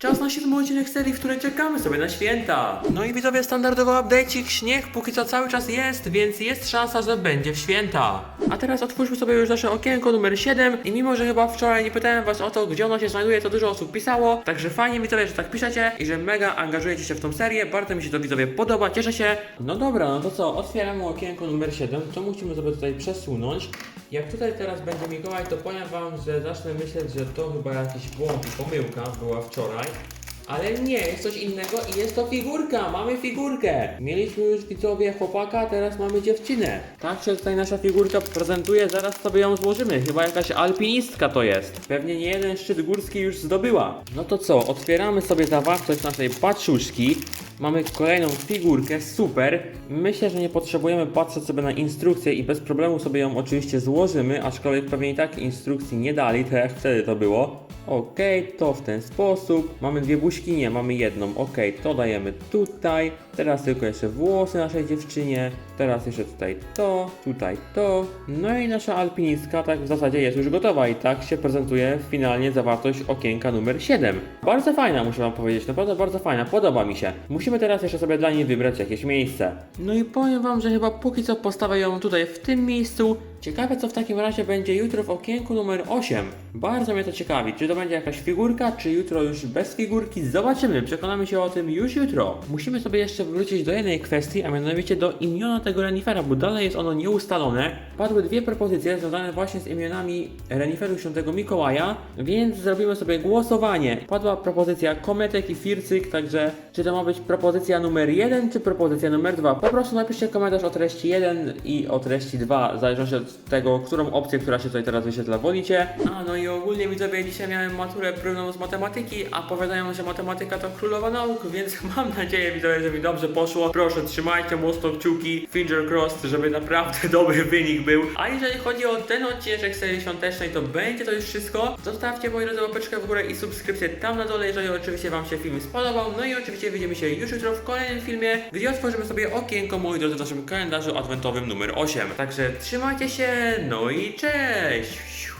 Czas na siódmy odcinek serii, w której czekamy sobie na święta. No i widzowie, standardowo update'cik, śnieg póki co cały czas jest, więc jest szansa, że będzie w święta. A teraz otwórzmy sobie już nasze okienko numer 7 i mimo, że chyba wczoraj nie pytałem was o to, gdzie ono się znajduje, to dużo osób pisało, także fajnie widzowie, że tak piszecie i że mega angażujecie się w tą serię, bardzo mi się to widzowie podoba, cieszę się. No dobra, no to co, otwieramy okienko numer 7, to musimy sobie tutaj przesunąć. Jak tutaj teraz będzie Mikołaj, to powiem wam, że zacznę myśleć, że to chyba jakiś błąd i pomyłka była wczoraj. Ale nie, jest coś innego i jest to figurka, mamy figurkę. Mieliśmy już widzowie chłopaka, teraz mamy dziewczynę. Tak się tutaj nasza figurka prezentuje, zaraz sobie ją złożymy. Chyba jakaś alpinistka to jest. Pewnie nie jeden szczyt górski już zdobyła. No to co, otwieramy sobie zawartość naszej paczuszki. Mamy kolejną figurkę, super. Myślę, że nie potrzebujemy patrzeć sobie na instrukcję i bez problemu sobie ją oczywiście złożymy, aczkolwiek pewnie i tak instrukcji nie dali, tak jak wtedy to było. Okej, to w ten sposób. Mamy dwie buźki? Nie, mamy jedną. Okej, to dajemy tutaj. Teraz tylko jeszcze włosy naszej dziewczynie. Teraz jeszcze tutaj to, tutaj to. No i nasza alpinistka tak w zasadzie jest już gotowa i tak się prezentuje finalnie zawartość okienka numer 7. Bardzo fajna, muszę wam powiedzieć, naprawdę bardzo fajna, podoba mi się. Musimy teraz jeszcze sobie dla niej wybrać jakieś miejsce. No i powiem wam, że chyba póki co postawię ją tutaj w tym miejscu. Ciekawe co w takim razie będzie jutro w okienku numer 8. Bardzo mnie to ciekawi, czy to będzie jakaś figurka, czy jutro już bez figurki. Zobaczymy, przekonamy się o tym już jutro. Musimy sobie jeszcze wrócić do jednej kwestii, a mianowicie do imiona tego renifera, bo dalej jest ono nieustalone. Padły dwie propozycje związane właśnie z imionami reniferu świętego Mikołaja, więc zrobimy sobie głosowanie. Padła propozycja Kometek i Fircyk, także czy to ma być propozycja numer 1 czy propozycja numer 2? Po prostu napiszcie komentarz o treści 1 i o treści 2, w zależności od tego, którą opcję, która się tutaj teraz wyświetla, wolicie. A no i ogólnie widzowie, dzisiaj miałem maturę próbną z matematyki, a powiadają, że matematyka to królowa nauk, więc mam nadzieję widzowie, że mi dobrze poszło. Proszę, trzymajcie mocno kciuki, finger crossed, żeby naprawdę dobry wynik był. A jeżeli chodzi o ten odcinek serii świątecznej, to będzie to już wszystko. Zostawcie moi drodzy łapeczkę w górę i subskrypcję tam na dole, jeżeli oczywiście wam się film spodobał. No i oczywiście widzimy się już jutro w kolejnym filmie, gdzie otworzymy sobie okienko, moi drodzy, w naszym kalendarzu adwentowym numer 8. Także trzymajcie się, no i cześć!